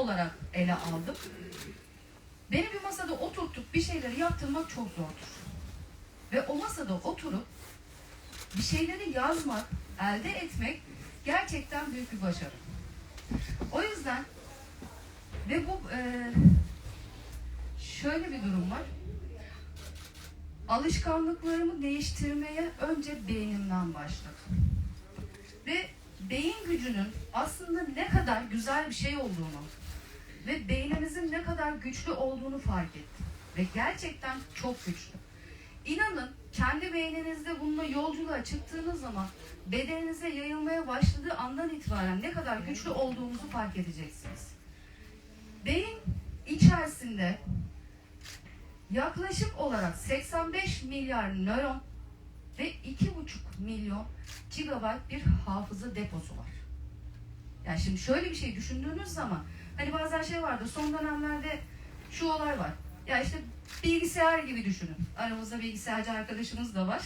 olarak ele aldım. Beni bir masada oturtup bir şeyleri yaptırmak çok zordur. Ve o masada oturup bir şeyleri yazmak, elde etmek gerçekten büyük bir başarı. O yüzden ve bu e, şöyle bir durum var. Alışkanlıklarımı değiştirmeye önce beynimden başladım. Ve beyin gücünün aslında ne kadar güzel bir şey olduğunu ve beynimizin ne kadar güçlü olduğunu fark ettim. Ve gerçekten çok güçlü. İnanın kendi beyninizde bununla yolculuğa çıktığınız zaman bedeninize yayılmaya başladığı andan itibaren ne kadar güçlü olduğunuzu fark edeceksiniz. Beyin içerisinde yaklaşık olarak 85 milyar nöron ve 2,5 milyon gigabayt bir hafıza deposu var. Yani şimdi şöyle bir şey düşündüğünüz zaman hani bazen şey vardı son dönemlerde şu olay var. Ya işte bilgisayar gibi düşünün. Aramızda bilgisayarcı arkadaşımız da var.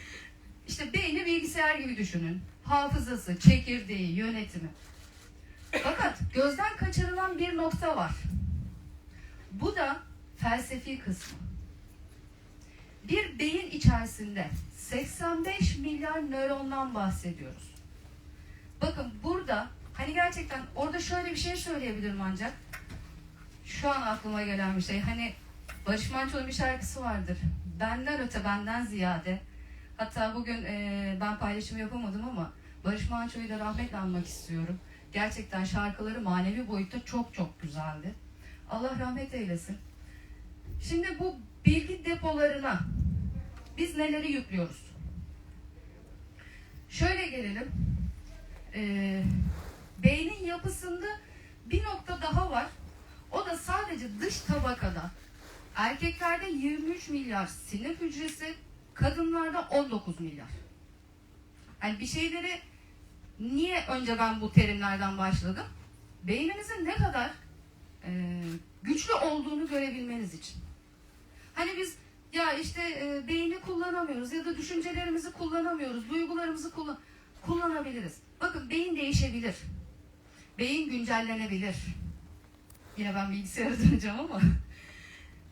işte beyni bilgisayar gibi düşünün. Hafızası, çekirdeği, yönetimi. Fakat gözden kaçırılan bir nokta var. Bu da felsefi kısmı. Bir beyin içerisinde 85 milyar nörondan bahsediyoruz. Bakın burada hani gerçekten orada şöyle bir şey söyleyebilirim ancak şu an aklıma gelen bir şey hani Barış Manço'nun bir şarkısı vardır. Benden öte benden ziyade. Hatta bugün e, ben paylaşım yapamadım ama Barış Manço'yu da rahmetle anmak istiyorum. Gerçekten şarkıları manevi boyutta çok çok güzeldi. Allah rahmet eylesin. Şimdi bu bilgi depolarına biz neleri yüklüyoruz? Şöyle gelelim. Ee, beynin yapısında bir nokta daha var. O da sadece dış tabakada. Erkeklerde 23 milyar sinir hücresi, kadınlarda 19 milyar. Yani bir şeyleri niye önce ben bu terimlerden başladım? Beynimizin ne kadar e, güçlü olduğunu görebilmeniz için. Hani biz ya işte e, beyni kullanamıyoruz ya da düşüncelerimizi kullanamıyoruz, duygularımızı kullan kullanabiliriz. Bakın beyin değişebilir. Beyin güncellenebilir. Yine ben bilgisayara döneceğim ama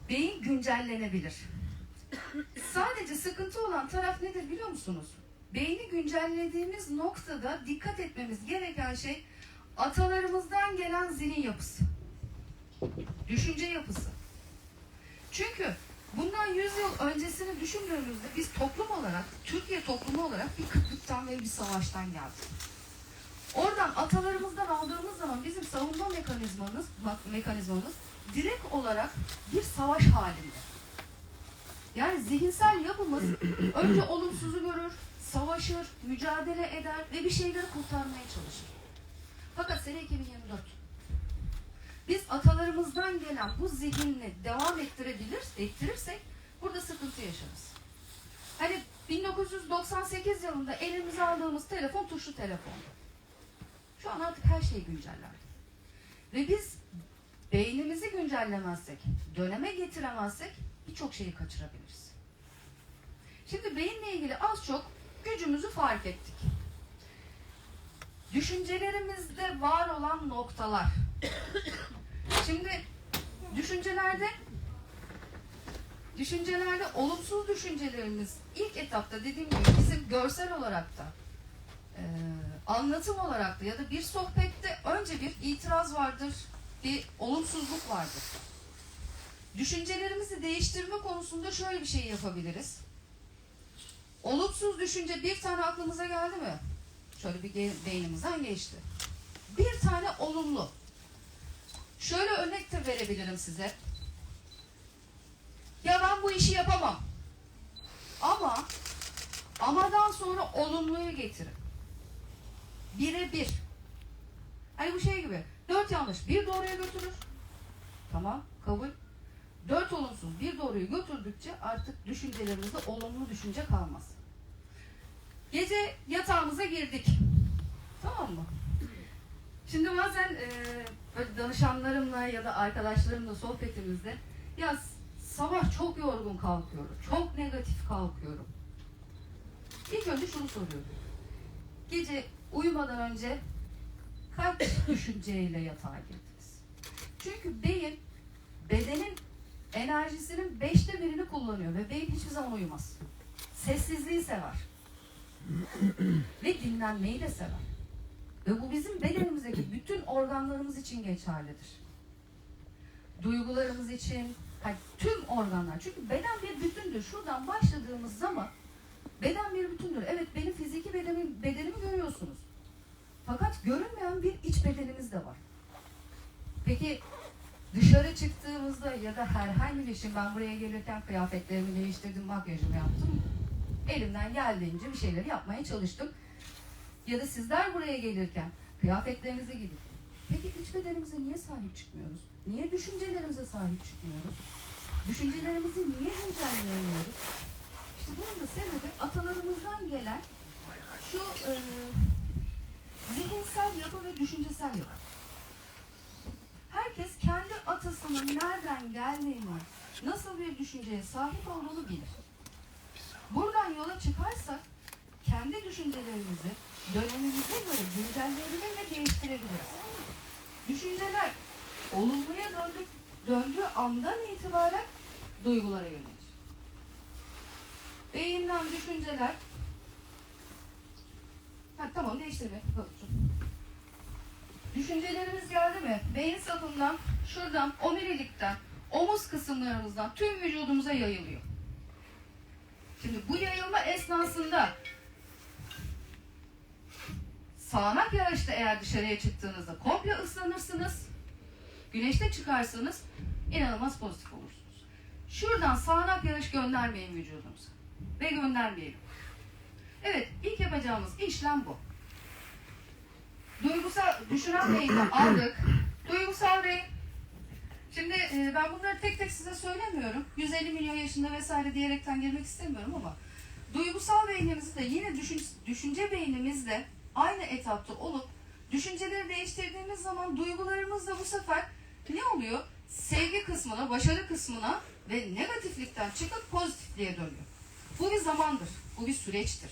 beyin güncellenebilir. Sadece sıkıntı olan taraf nedir biliyor musunuz? Beyni güncellediğimiz noktada dikkat etmemiz gereken şey atalarımızdan gelen zihin yapısı. Düşünce yapısı. Çünkü bundan 100 yıl öncesini düşündüğümüzde biz toplum olarak, Türkiye toplumu olarak bir kıtlıktan ve bir savaştan geldik. Oradan atalarımızdan aldığımız zaman bizim savunma mekanizmamız, mekanizmamız direkt olarak bir savaş halinde. Yani zihinsel yapımız önce olumsuzu görür, savaşır, mücadele eder ve bir şeyleri kurtarmaya çalışır. Fakat sene 2024. Biz atalarımızdan gelen bu zihinle devam ettirebilir, ettirirsek burada sıkıntı yaşarız. Hani 1998 yılında elimize aldığımız telefon tuşlu telefon. Şu an artık her şey günceller. Ve biz beynimizi güncellemezsek, döneme getiremezsek birçok şeyi kaçırabiliriz. Şimdi beyinle ilgili az çok gücümüzü fark ettik. Düşüncelerimizde var olan noktalar. Şimdi düşüncelerde düşüncelerde olumsuz düşüncelerimiz ilk etapta dediğim gibi bizim görsel olarak da e, anlatım olarak da ya da bir sohbette önce bir itiraz vardır, bir olumsuzluk vardır. Düşüncelerimizi değiştirme konusunda şöyle bir şey yapabiliriz. Olumsuz düşünce bir tane aklımıza geldi mi? Şöyle bir beynimizden geçti. Bir tane olumlu. Şöyle örnek de verebilirim size. Ya ben bu işi yapamam. Ama amadan sonra olumluyu getirin. Bire bir. Hani bu şey gibi. Dört yanlış bir doğruya götürür. Tamam kabul. Dört olumsuz bir doğruyu götürdükçe artık düşüncelerimizde olumlu düşünce kalmaz. Gece yatağımıza girdik. Tamam mı? Şimdi bazen e, böyle danışanlarımla ya da arkadaşlarımla sohbetimizde ya sabah çok yorgun kalkıyorum, çok negatif kalkıyorum. İlk önce şunu soruyorum. Gece uyumadan önce kaç düşünceyle yatağa girdiniz? Çünkü beyin bedenin enerjisinin beşte birini kullanıyor ve beyin hiçbir zaman uyumaz. Sessizliği sever. ve dinlenmeyi de sever. Ve bu bizim bedenimizdeki bütün organlarımız için geçerlidir. Duygularımız için, hani tüm organlar. Çünkü beden bir bütündür. Şuradan başladığımız zaman beden bir bütündür. Evet benim fiziki bedenim, bedenimi görüyorsunuz. Fakat görünmeyen bir iç bedenimiz de var. Peki dışarı çıktığımızda ya da herhangi bir şey ben buraya gelirken kıyafetlerimi değiştirdim, makyajımı yaptım. Elimden geldiğince bir şeyleri yapmaya çalıştım. Ya da sizler buraya gelirken kıyafetlerinizi gidin. Peki iç bedenimize niye sahip çıkmıyoruz? Niye düşüncelerimize sahip çıkmıyoruz? Düşüncelerimizi niye güncelleyemiyoruz? İşte bunun da sebebi atalarımızdan gelen şu e, zihinsel yapı ve düşüncesel yapı. Herkes kendi atasının nereden geldiğini, nasıl bir düşünceye sahip olduğunu bilir. Buradan yola çıkarsak kendi düşüncelerimizi dönemimize göre güncelleyebilir ve değiştirebiliriz. Düşünceler olumluya döndü, döndüğü andan itibaren duygulara yönelir. Beyinden düşünceler ha, tamam değiştirme. Düşüncelerimiz geldi mi? Beyin sapından, şuradan, omurilikten, omuz kısımlarımızdan tüm vücudumuza yayılıyor. Şimdi bu yayılma esnasında sağanak yağışta eğer dışarıya çıktığınızda komple ıslanırsınız. Güneşte çıkarsanız inanılmaz pozitif olursunuz. Şuradan sağanak yağış göndermeyin vücudumuza. Ve göndermeyelim. Evet, ilk yapacağımız işlem bu. Duygusal, düşünen beyni aldık. Duygusal beyin. Şimdi e, ben bunları tek tek size söylemiyorum. 150 milyon yaşında vesaire diyerekten girmek istemiyorum ama duygusal beynimizi de yine düşün, düşünce beynimizle aynı etapta olup düşünceleri değiştirdiğimiz zaman duygularımız da bu sefer ne oluyor? Sevgi kısmına, başarı kısmına ve negatiflikten çıkıp pozitifliğe dönüyor. Bu bir zamandır, bu bir süreçtir.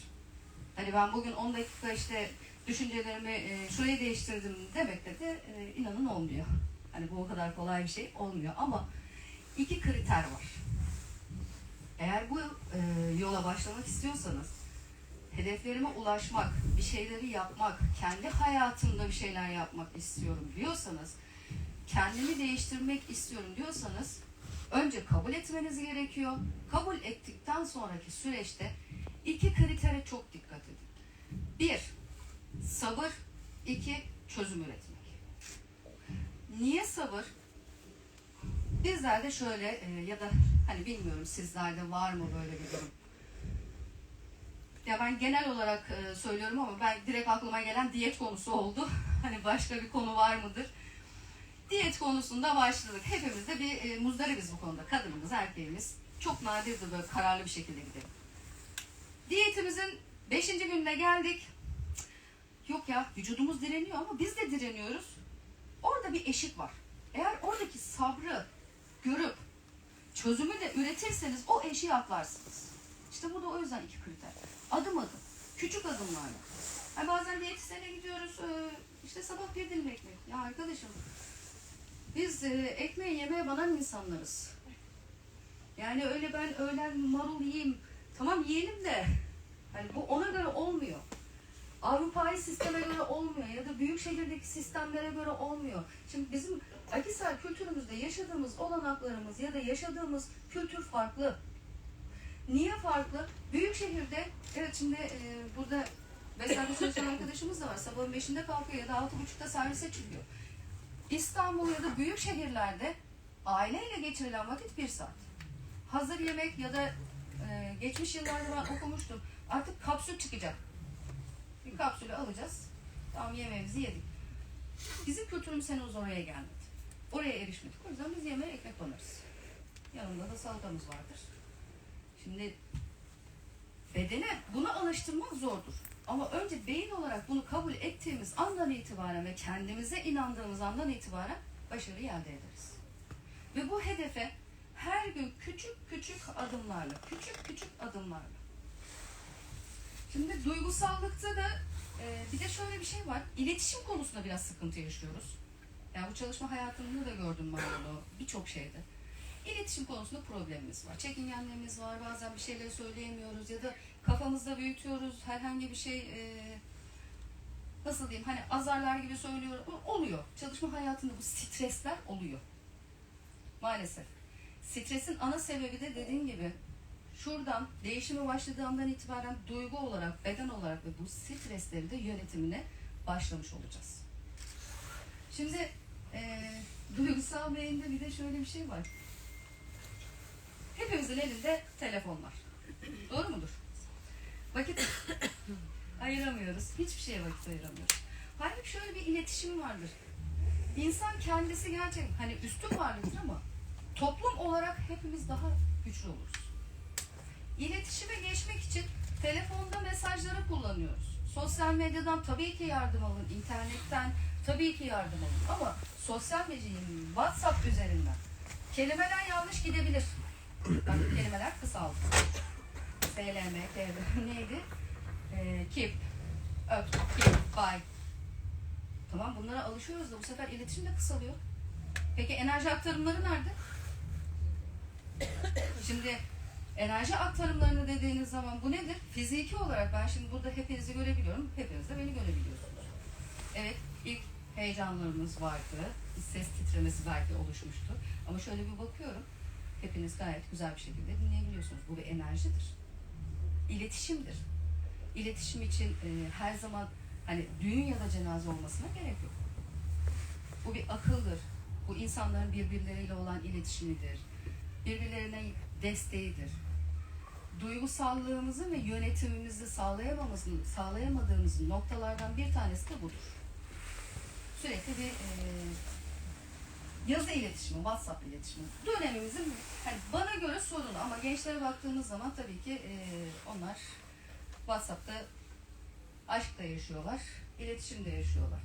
Hani ben bugün 10 dakika işte düşüncelerimi e, şurayı değiştirdim demekte de e, inanın olmuyor. Hani bu o kadar kolay bir şey olmuyor ama iki kriter var. Eğer bu e, yola başlamak istiyorsanız hedeflerime ulaşmak, bir şeyleri yapmak, kendi hayatımda bir şeyler yapmak istiyorum diyorsanız, kendimi değiştirmek istiyorum diyorsanız önce kabul etmeniz gerekiyor. Kabul ettikten sonraki süreçte iki kritere çok dikkat edin. Bir, sabır. iki çözüm üretmek. Niye sabır? Bizlerde şöyle e, ya da hani bilmiyorum sizlerde var mı böyle bir durum? Ya ben genel olarak e, söylüyorum ama ben direkt aklıma gelen diyet konusu oldu. Hani başka bir konu var mıdır? Diyet konusunda başladık. Hepimiz de bir e, muzdaribiz bu konuda. Kadınımız, erkeğimiz. Çok nadirdir böyle kararlı bir şekilde gidelim. Diyetimizin beşinci gününe geldik. Yok ya vücudumuz direniyor ama biz de direniyoruz. Orada bir eşik var. Eğer oradaki sabrı görüp çözümü de üretirseniz o eşiği atlarsınız. İşte bu da o yüzden iki kriter. Adım adım. Küçük adımlarla. Yani bazen diyetisyene gidiyoruz. e, işte sabah bir dilim ekmek. Ya arkadaşım biz e, ekmeği yemeye banan insanlarız. Yani öyle ben öğlen marul yiyeyim. Tamam yiyelim de hani bu ona göre olmuyor. Avrupa'yı sisteme göre olmuyor ya da büyük şehirdeki sistemlere göre olmuyor. Şimdi bizim Akisar kültürümüzde yaşadığımız olanaklarımız ya da yaşadığımız kültür farklı. Niye farklı? Büyük şehirde, evet şimdi e, burada beslenme çalışan arkadaşımız da var. Sabahın beşinde kalkıyor ya da altı buçukta servise çıkıyor. İstanbul ya da büyük şehirlerde aileyle geçirilen vakit bir saat. Hazır yemek ya da e, geçmiş yıllarda ben okumuştum. Artık kapsül çıkacak. Bir kapsülü alacağız. Tamam yemeğimizi yedik. Bizim kültürümüz henüz oraya gelmedi. Oraya erişmedik. O yüzden biz yemeğe ekmek banarız. Yanında da salatamız vardır. Şimdi bedene bunu alıştırmak zordur. Ama önce beyin olarak bunu kabul ettiğimiz andan itibaren ve kendimize inandığımız andan itibaren başarıyı elde ederiz. Ve bu hedefe her gün küçük küçük adımlarla, küçük küçük adımlarla. Şimdi duygusallıkta da e, bir de şöyle bir şey var. İletişim konusunda biraz sıkıntı yaşıyoruz. Yani bu çalışma hayatımda da gördüm ben bunu birçok şeyde. İletişim konusunda problemimiz var. Çekingenliğimiz var. Bazen bir şeyleri söyleyemiyoruz ya da kafamızda büyütüyoruz. Herhangi bir şey e, nasıl diyeyim hani azarlar gibi söylüyor. Oluyor. Çalışma hayatında bu stresler oluyor. Maalesef. Stresin ana sebebi de dediğim gibi şuradan değişime başladığı andan itibaren duygu olarak, beden olarak ve bu stresleri de yönetimine başlamış olacağız. Şimdi eee duygusal beyinde bir de şöyle bir şey var. Hepimizin elinde telefon var. Doğru mudur? Vakit ayıramıyoruz. Hiçbir şeye vakit ayıramıyoruz. Halbuki şöyle bir iletişim vardır. İnsan kendisi gerçekten hani üstün varlıktır ama toplum olarak hepimiz daha güçlü oluruz. İletişime geçmek için telefonda mesajları kullanıyoruz. Sosyal medyadan tabii ki yardım alın, internetten tabii ki yardım alın ama sosyal medyanın WhatsApp üzerinden kelimeler yanlış gidebilir. Bak kelimeler kısaldı. KB neydi? Ee, keep, öp, keep, bye. Tamam bunlara alışıyoruz da bu sefer iletişim de kısalıyor. Peki enerji aktarımları nerede? Şimdi enerji aktarımlarını dediğiniz zaman bu nedir? Fiziki olarak ben şimdi burada hepinizi görebiliyorum. Hepiniz de beni görebiliyorsunuz. Evet ilk heyecanlarımız vardı. Ses titremesi belki oluşmuştu. Ama şöyle bir bakıyorum. Hepiniz gayet güzel bir şekilde dinleyebiliyorsunuz. Bu bir enerjidir. İletişimdir. İletişim için e, her zaman hani düğün ya da cenaze olmasına gerek yok. Bu bir akıldır. Bu insanların birbirleriyle olan iletişimidir. Birbirlerine desteğidir. Duygusallığımızı ve yönetimimizi sağlayamamızın, sağlayamadığımız noktalardan bir tanesi de budur. Sürekli bir e, yazı iletişimi, WhatsApp iletişimi. Dönemimizin hani bana göre sorunu ama gençlere baktığımız zaman tabii ki e, onlar WhatsApp'ta aşk da yaşıyorlar, iletişim de yaşıyorlar.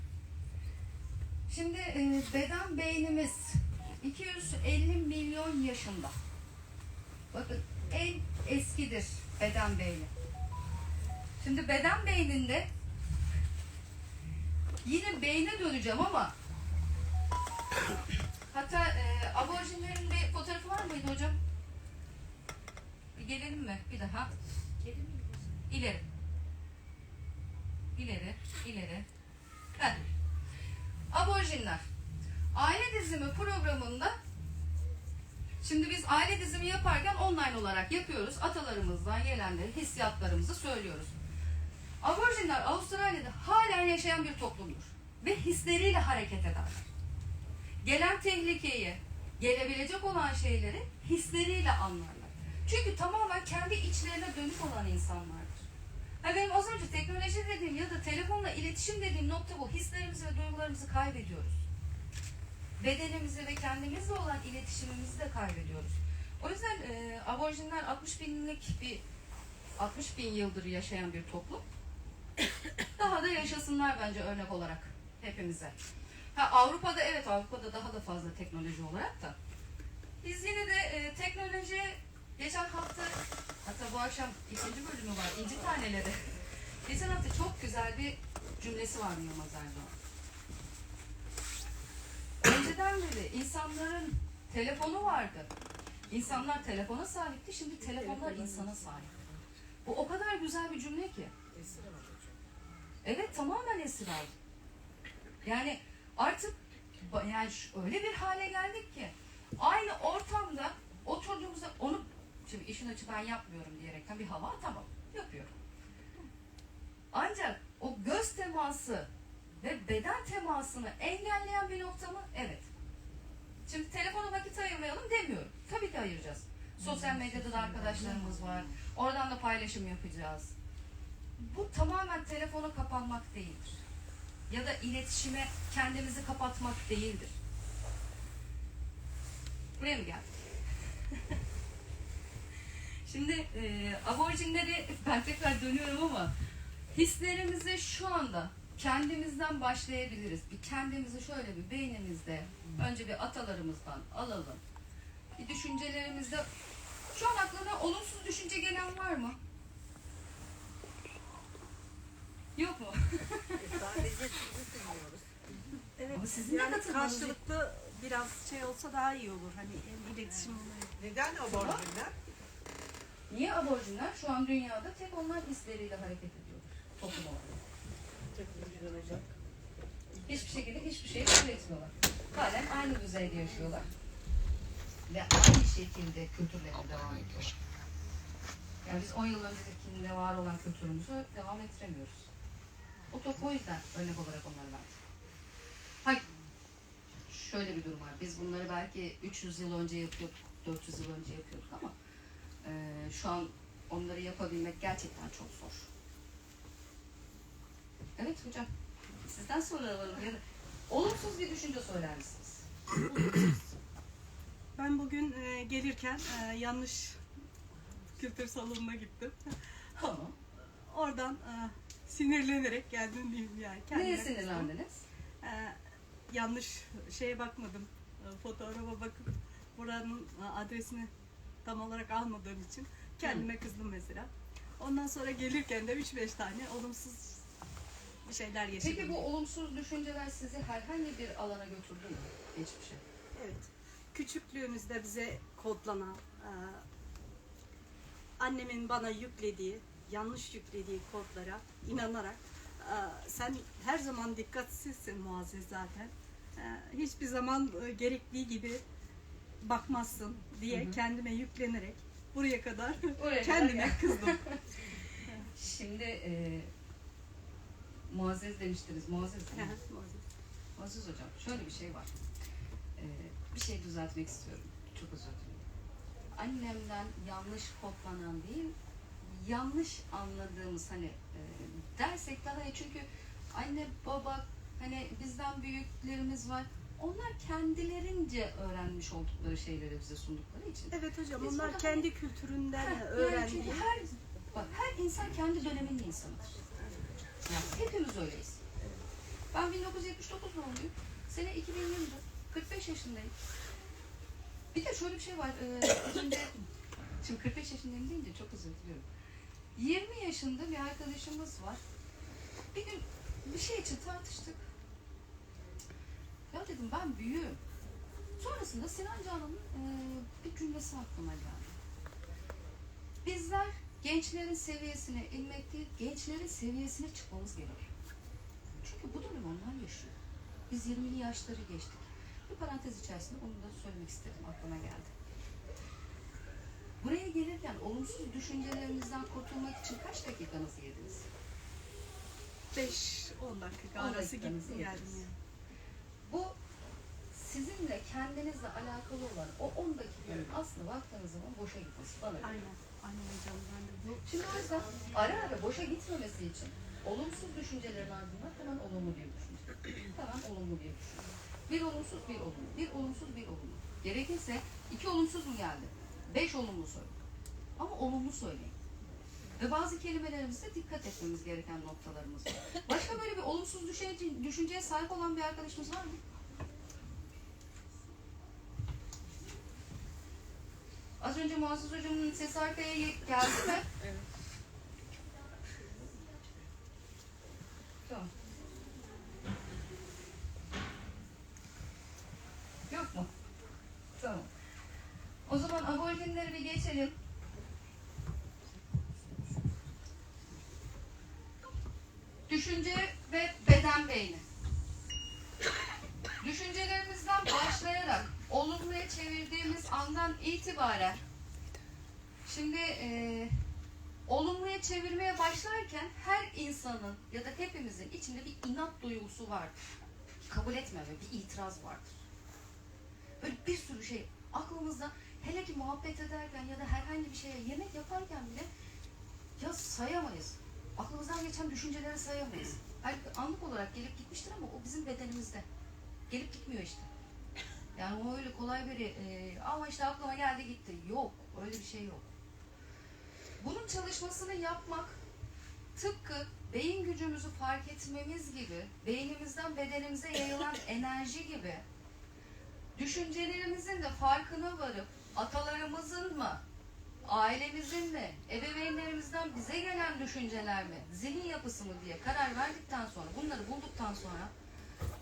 Şimdi e, beden beynimiz 250 milyon yaşında. Bakın en eskidir beden beyni. Şimdi beden beyninde yine beyne döneceğim ama hatta e, aborjinlerin bir fotoğrafı var mıydı hocam? Bir gelelim mi? Bir daha. İleri. İleri, ileri. Heh. Aborjinler. Aile dizimi programında Şimdi biz aile dizimi yaparken online olarak yapıyoruz. Atalarımızdan gelenleri, hissiyatlarımızı söylüyoruz. Aborjinler Avustralya'da halen yaşayan bir toplumdur. Ve hisleriyle hareket ederler. Gelen tehlikeyi, gelebilecek olan şeyleri hisleriyle anlarlar. Çünkü tamamen kendi içlerine dönük olan insanlardır. Ha benim az önce teknoloji dediğim ya da telefonla iletişim dediğim nokta bu. Hislerimizi ve duygularımızı kaybediyoruz bedenimizi ve kendimizle olan iletişimimizi de kaybediyoruz. O yüzden e, aborjinler 60 binlik bir 60 bin yıldır yaşayan bir toplum. Daha da yaşasınlar bence örnek olarak hepimize. Ha Avrupa'da evet Avrupa'da daha da fazla teknoloji olarak da. Biz yine de e, teknoloji geçen hafta hatta bu akşam ikinci bölümü var İnci Taneleri. Geçen hafta çok güzel bir cümlesi var Yılmaz Erdoğan. Önceden beri insanların telefonu vardı. İnsanlar telefona sahipti, şimdi telefonlar insana sahip. Bu o kadar güzel bir cümle ki. Evet tamamen esir aldı. Yani artık yani öyle bir hale geldik ki aynı ortamda oturduğumuzda onu şimdi işin açı ben yapmıyorum diyerekten bir hava tamam yapıyorum. Ancak o göz teması ve beden temasını engelleyen bir nokta mı? Evet. Şimdi telefona vakit ayırmayalım demiyorum. Tabii ki ayıracağız. Sosyal medyada da arkadaşlarımız var. Oradan da paylaşım yapacağız. Bu tamamen telefona kapanmak değildir. Ya da iletişime kendimizi kapatmak değildir. Buraya mı geldik? Şimdi e, aborjinleri ben tekrar dönüyorum ama hislerimizi şu anda kendimizden başlayabiliriz. Bir kendimizi şöyle bir beynimizde önce bir atalarımızdan alalım. Bir düşüncelerimizde şu an aklına olumsuz düşünce gelen var mı? Yok mu? Sadece sizi dinliyoruz. Evet. Ama sizin de yani katılmanız- karşılıklı biraz şey olsa daha iyi olur. Hani hem iletişim. Neden aborjinler? Niye aborjinler şu an dünyada tek onlar hisleriyle hareket ediyorlar toplum olarak? Hiçbir şekilde hiçbir şey kabul etmiyorlar. Halen aynı düzeyde yaşıyorlar. Ve aynı şekilde kültürlerine devam ediyorlar. Yani biz 10 yıl öncekinde var olan kültürümüzü devam ettiremiyoruz. O top o yüzden örnek olarak onları verdik. Hayır. Şöyle bir durum var. Biz bunları belki 300 yıl önce yapıyorduk, 400 yıl önce yapıyorduk ama e, şu an onları yapabilmek gerçekten çok zor. Evet hocam. Sizden sonra alalım. Ya da olumsuz bir düşünce söyler misiniz? Ben bugün e, gelirken e, yanlış kültür salonuna gittim. Tamam. Oradan e, sinirlenerek geldim diyeyim yani. Neye kızdım. sinirlendiniz? E, yanlış şeye bakmadım. E, fotoğrafa bakıp buranın e, adresini tam olarak almadığım için kendime kızdım mesela. Ondan sonra gelirken de 3-5 tane olumsuz bir şeyler yaşadım. Peki bu olumsuz düşünceler sizi herhangi bir alana götürdü mü? Geçmişe. Evet. Küçüklüğümüzde bize kodlanan, e, annemin bana yüklediği, yanlış yüklediği kodlara inanarak e, sen her zaman dikkatsizsin Muazzez zaten. E, hiçbir zaman e, gerektiği gibi bakmazsın diye Hı hı. kendime yüklenerek buraya kadar Oraya kadar kendime gel. kızdım. Şimdi e, Muazzez demiştiniz. Muazzez mi? Muazzez. Aziz hocam şöyle bir şey var. Ee, bir şey düzeltmek istiyorum. Çok özür dilerim. Annemden yanlış kodlanan değil, yanlış anladığımız hani e, dersek daha iyi. Çünkü anne baba hani bizden büyüklerimiz var. Onlar kendilerince öğrenmiş oldukları şeyleri bize sundukları için. Evet hocam Biz onlar burada- kendi kültüründen Ha, yani öğrendiği. çünkü her, bak, her insan kendi döneminin insanıdır. Yani hepimiz öyleyiz. Ben 1979 doğumluyum. Sene 2024. 45 yaşındayım. Bir de şöyle bir şey var. Ee, şimdi, şimdi 45 yaşındayım deyince çok özür diliyorum. 20 yaşında bir arkadaşımız var. Bir gün bir şey için tartıştık. Ya dedim ben büyüğüm. Sonrasında Sinan Canan'ın e, bir cümlesi aklıma geldi. Bizler gençlerin seviyesine inmek değil, gençlerin seviyesine çıkmamız gerekiyor. Çünkü bu dönem onlar yaşıyor. Biz 20'li yaşları geçtik. Bir parantez içerisinde onu da söylemek istedim, aklıma geldi. Buraya gelirken olumsuz düşüncelerinizden kurtulmak için kaç dakikanızı yediniz? 5-10 dakika 10 arası dakikanızı gittim geldim yediniz. yani. Bu sizinle kendinizle alakalı olan o 10 dakikanın aslında baktığınız boşa gitmesi bana göre. Aynen. Aynen hocam ben de bu. Şimdi o yüzden ara ara boşa gitmemesi için olumsuz düşüncelerin ardından hemen olumlu bir düşünce. Hemen olumlu bir düşünce. Bir olumsuz bir olumlu. Bir olumsuz bir olumlu. Gerekirse iki olumsuz mu geldi? Beş olumlu söyleyin. Ama olumlu söyleyin. Ve bazı kelimelerimizde dikkat etmemiz gereken noktalarımız var. Başka böyle bir olumsuz düşünce, düşünceye sahip olan bir arkadaşımız var mı? Az önce Muazzez Hocam'ın sesi arkaya geldi mi? Evet. Tamam. Yok mu? Tamam. O zaman aborjinleri bir geçelim. Düşünce ve beden beyni. Düşüncelerimizden başlayarak olumluya çevirdiğimiz andan itibaren şimdi eee olumluya çevirmeye başlarken her insanın ya da hepimizin içinde bir inat duygusu vardır. Kabul etmeme, bir itiraz vardır. Böyle bir sürü şey aklımızda hele ki muhabbet ederken ya da herhangi bir şeye yemek yaparken bile ya sayamayız. Aklımızdan geçen düşünceleri sayamayız. Halbuki anlık olarak gelip gitmiştir ama o bizim bedenimizde. Gelip gitmiyor işte. Yani o öyle kolay bir e, ama işte aklıma geldi gitti. Yok. Öyle bir şey yok. Bunun çalışmasını yapmak tıpkı beyin gücümüzü fark etmemiz gibi, beynimizden bedenimize yayılan enerji gibi düşüncelerimizin de farkına varıp atalarımızın mı, ailemizin mi, ebeveynlerimizden bize gelen düşünceler mi, zihin yapısı mı diye karar verdikten sonra, bunları bulduktan sonra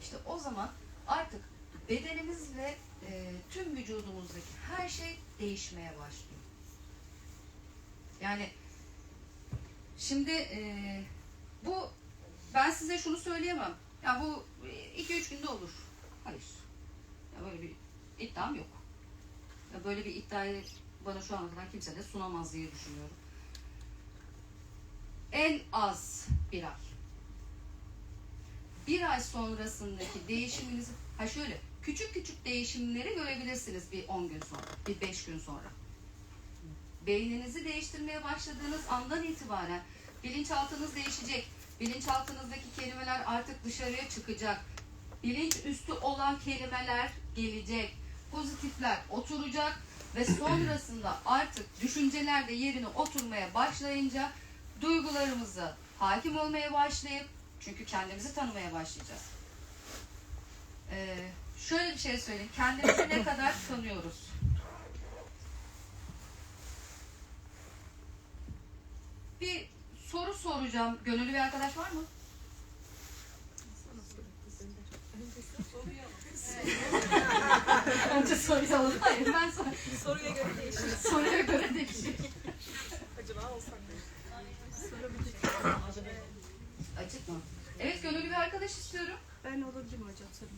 işte o zaman artık bedenimiz ve e, tüm vücudumuzdaki her şey değişmeye başlıyor. Yani şimdi e, bu ben size şunu söyleyemem. Ya bu 2-3 günde olur. Hayır. Ya böyle bir iddiam yok. Böyle bir iddiayı bana şu ana kadar kimse de sunamaz diye düşünüyorum. En az bir ay. Bir ay sonrasındaki değişiminizi, ha şöyle küçük küçük değişimleri görebilirsiniz bir 10 gün sonra, bir 5 gün sonra. Beyninizi değiştirmeye başladığınız andan itibaren bilinçaltınız değişecek. Bilinçaltınızdaki kelimeler artık dışarıya çıkacak. Bilinç üstü olan kelimeler gelecek. Pozitifler oturacak ve sonrasında artık düşünceler de yerine oturmaya başlayınca duygularımızı hakim olmaya başlayıp çünkü kendimizi tanımaya başlayacağız. Ee, şöyle bir şey söyleyeyim. Kendimizi ne kadar tanıyoruz? Bir soru soracağım. Gönüllü bir arkadaş var mı? Önce soruyu alalım. Hayır ben sor Soruya göre değişir. soruya göre değişir. Acaba olsak mı? Açık mı? Evet gönüllü bir arkadaş istiyorum. Ben olabilirim hocam sorun.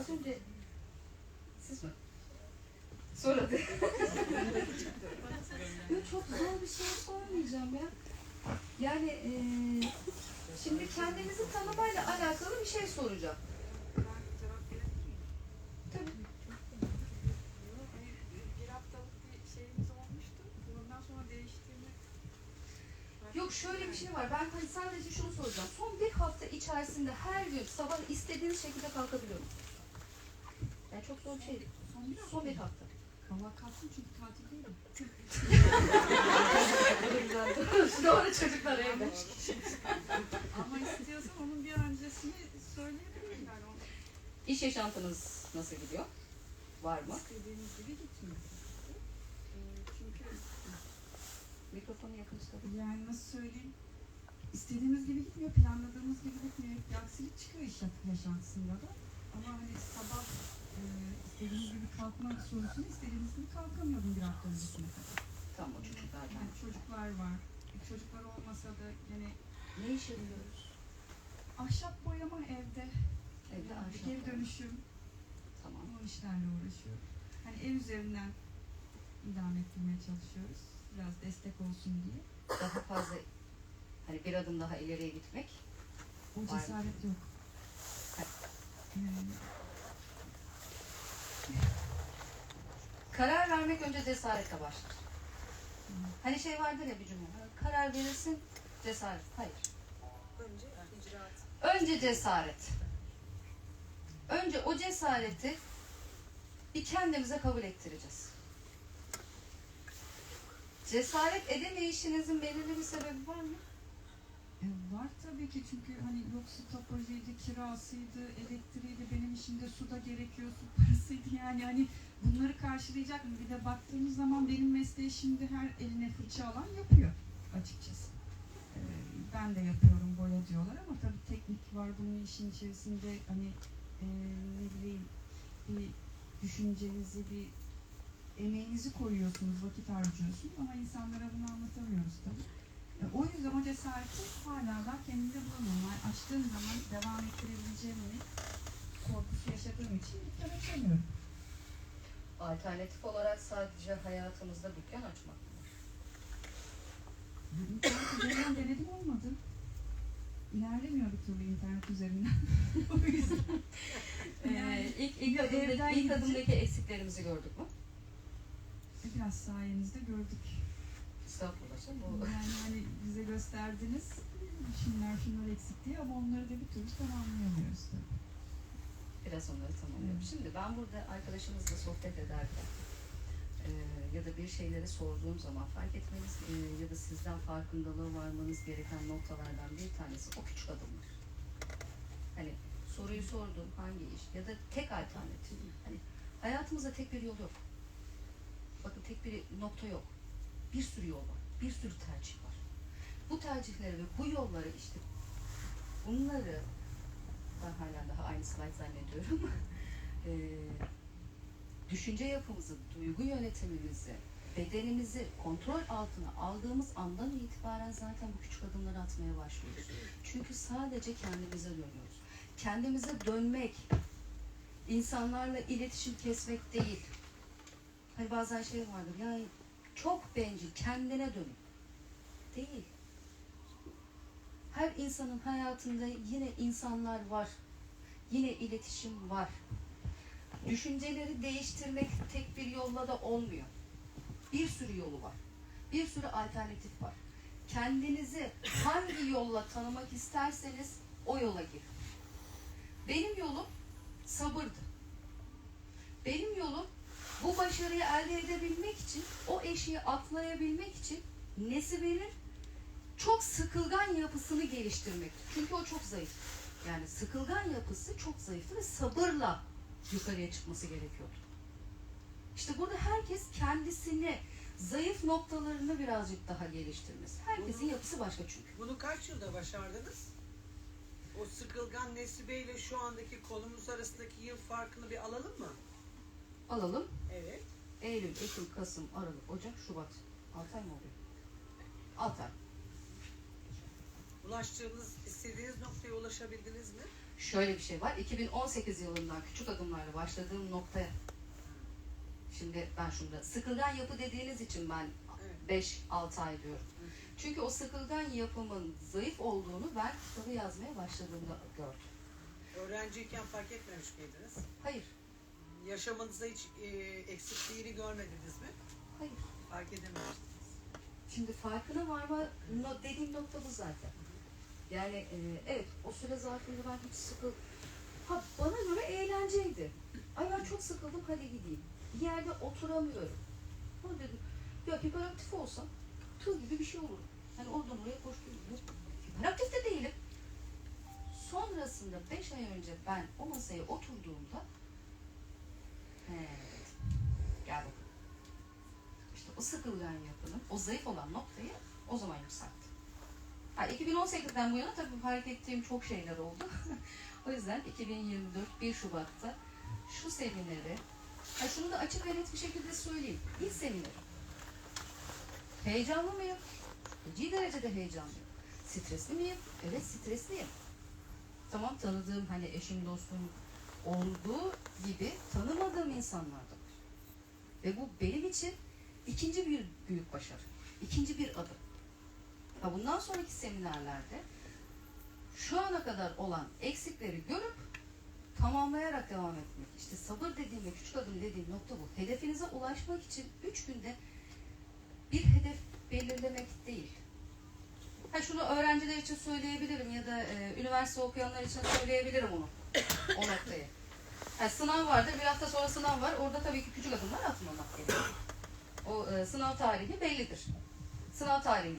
Az önce siz mi? Sor hadi. Çok zor bir soru sormayacağım ya. Yani eee, şimdi kendinizi tanımayla alakalı bir şey soracağım. Ben cevap verebilir miyim? Tabii. Hani bir haftalık bir şeyimiz olmuştu. Ondan sonra değiştiğini Yok şöyle bir şey var. Ben hani sadece şunu soracağım. Son bir hafta içerisinde her gün sabah istediğiniz şekilde kalkabiliyor musunuz? Yani çok zor bir şey değil. Son bir hafta. Son bir hafta. Valla kalktım çünkü tatil değilim. Doğru çocuklar evde. Ama istiyorsan onun bir öncesini söyleyebilirim yani. Onu İş yaşantınız nasıl gidiyor? Var mı? istediğimiz gibi gitmiyor. Ee, Çünkü Mikrofonu yakın tutalım. yani nasıl söyleyeyim? İstediğimiz gibi gitmiyor, planladığımız gibi gitmiyor. Bir aksilik çıkıyor iş yaşantısında da. Ama hani sabah e, istediğimiz gibi kalkma sorusunu istediğimiz gibi kalkamıyordum bir hafta öncesine kadar. Tam o çocuklardan. Yani çocuklar var. Çocuklar olmasa da yine Ne iş yapıyoruz? ahşap boyama evde. Evde Yani ahşap Geri dönüşüm, Tamam. o işlerle uğraşıyor. Hani ev üzerinden idame ettirmeye çalışıyoruz. Biraz destek olsun diye. Daha fazla hani bir adım daha ileriye gitmek. O Var cesaret yok. Yani Karar vermek önce cesaretle başlar. Hani şey vardır ya bir cümle. Karar verirsin, cesaret. Hayır. önce icraat. Önce cesaret. Önce o cesareti bir kendimize kabul ettireceğiz. Cesaret edemeyişinizin belirli bir sebebi var mı? E, var tabii ki çünkü hani yoksa tapacıydı, kirasıydı, elektriğiydi, benim işimde su da gerekiyor, su parasıydı yani hani bunları karşılayacak mı? Bir de baktığımız zaman benim mesleği şimdi her eline fırça alan yapıyor açıkçası. E, ben de yapıyorum boya diyorlar ama tabii teknik var bunun işin içerisinde hani e, ne bileyim bir düşüncenizi, bir emeğinizi koyuyorsunuz, vakit harcıyorsunuz ama insanlara bunu anlatamıyoruz tabii. E, O yüzden o cesareti hala da kendimde bulamıyorum. Yani açtığım zaman devam ettirebileceğimi korkusu yaşadığım için dükkan açamıyorum. Alternatif olarak sadece hayatımızda dükkan açmak mı? İnternet üzerinden denedim olmadı. İlerlemiyor bir türlü internet üzerinden. o yüzden. Ee, ilk, ilk, adımdaki, ilk adımdaki eksiklerimizi gördük mü? Biraz sayenizde gördük. Estağfurullah. canım, Bu Yani hani bize gösterdiniz şunlar şunlar eksik diye ama onları da bir türlü tamamlayamıyoruz. Biraz onları tamamlıyorum. Evet. Şimdi ben burada arkadaşımızla sohbet ederken e, ya da bir şeyleri sorduğum zaman fark etmeniz e, ya da sizden farkındalığı varmanız gereken noktalardan bir tanesi o küçük adımlar. Hani soruyu sordum hangi iş ya da tek alternatif. Hani hayatımızda tek bir yol yok. Bakın tek bir nokta yok. Bir sürü yol var. Bir sürü tercih var. Bu tercihleri ve bu yolları işte bunları Ben hala daha aynı slide zannediyorum. Ee, düşünce yapımızı, duygu yönetimimizi, bedenimizi kontrol altına aldığımız andan itibaren zaten bu küçük adımları atmaya başlıyoruz. Çünkü sadece kendimize dönüyoruz. Kendimize dönmek, insanlarla iletişim kesmek değil. Hani bazen şey vardır, yani çok bencil, kendine dönün. Değil. Her insanın hayatında yine insanlar var. Yine iletişim var. Düşünceleri değiştirmek tek bir yolla da olmuyor. Bir sürü yolu var. Bir sürü alternatif var. Kendinizi hangi yolla tanımak isterseniz o yola girin. Benim yolum sabırdı. Benim yolum bu başarıyı elde edebilmek için, o eşiği atlayabilmek için Nesibe'nin çok sıkılgan yapısını geliştirmek. Çünkü o çok zayıf. Yani sıkılgan yapısı çok zayıftı ve sabırla yukarıya çıkması gerekiyordu. İşte burada herkes kendisini, zayıf noktalarını birazcık daha geliştirmesi. Herkesin yapısı başka çünkü. Bunu kaç yılda başardınız? O sıkılgan Nesibe ile şu andaki konumuz arasındaki yıl farkını bir alalım mı? Alalım. Evet. Eylül, Ekim, Kasım, Aralık, Ocak, Şubat. 6 ay mı oluyor? 6 ay. Ulaştığınız, istediğiniz noktaya ulaşabildiniz mi? Şöyle bir şey var. 2018 yılından küçük adımlarla başladığım noktaya. Şimdi ben şurada sıkılgan yapı dediğiniz için ben Evet. 5-6 ay diyorum. Çünkü o sıkılgan yapımın zayıf olduğunu ben kitabı yazmaya başladığımda gördüm. Öğrenciyken fark etmemiş miydiniz? Hayır, Yaşamınızda hiç e, eksikliğini görmediniz mi? hayır. Fark edememiştiniz. Şimdi farkına varma no, dediğim nokta bu zaten. Yani e, evet o süre zarfında ben hiç sıkıl... Ha bana göre eğlenceydi. Ay ben çok sıkıldım hadi gideyim. Bir yerde oturamıyorum. Ha dedim ya hiperaktif olsam tığ gibi bir şey olur. Hani oradan oraya koşturuyorum. Hiperaktif de değilim. Sonrasında beş ay önce ben o masaya oturduğumda evet, gel bakalım. İşte o sıkılgan yapının, o zayıf olan noktayı o zaman yükseltti. Ha, 2018'den bu yana tabii fark ettiğim çok şeyler oldu. o yüzden 2024 1 Şubat'ta şu semineri, ha şunu da açık ve net bir şekilde söyleyeyim. İlk seminer. Heyecanlı mıyım? Ciddi derecede heyecanlıyım. Stresli miyim? Evet stresliyim. Tamam tanıdığım hani eşim dostum olduğu gibi tanımadığım insanlar da var. Ve bu benim için ikinci bir büyük başarı. ikinci bir adım. Ha bundan sonraki seminerlerde şu ana kadar olan eksikleri görüp tamamlayarak devam etmek. İşte sabır dediğim ve küçük adım dediğim nokta bu. Hedefinize ulaşmak için üç günde bir hedef belirlemek değil. Ha şunu öğrenciler için söyleyebilirim ya da e, üniversite okuyanlar için söyleyebilirim onu. O noktayı. Ha, sınav vardır, bir hafta sonra sınav var. Orada tabii ki küçük adımlar atmamak gerekiyor. O e, sınav tarihi bellidir. Sınav tarihi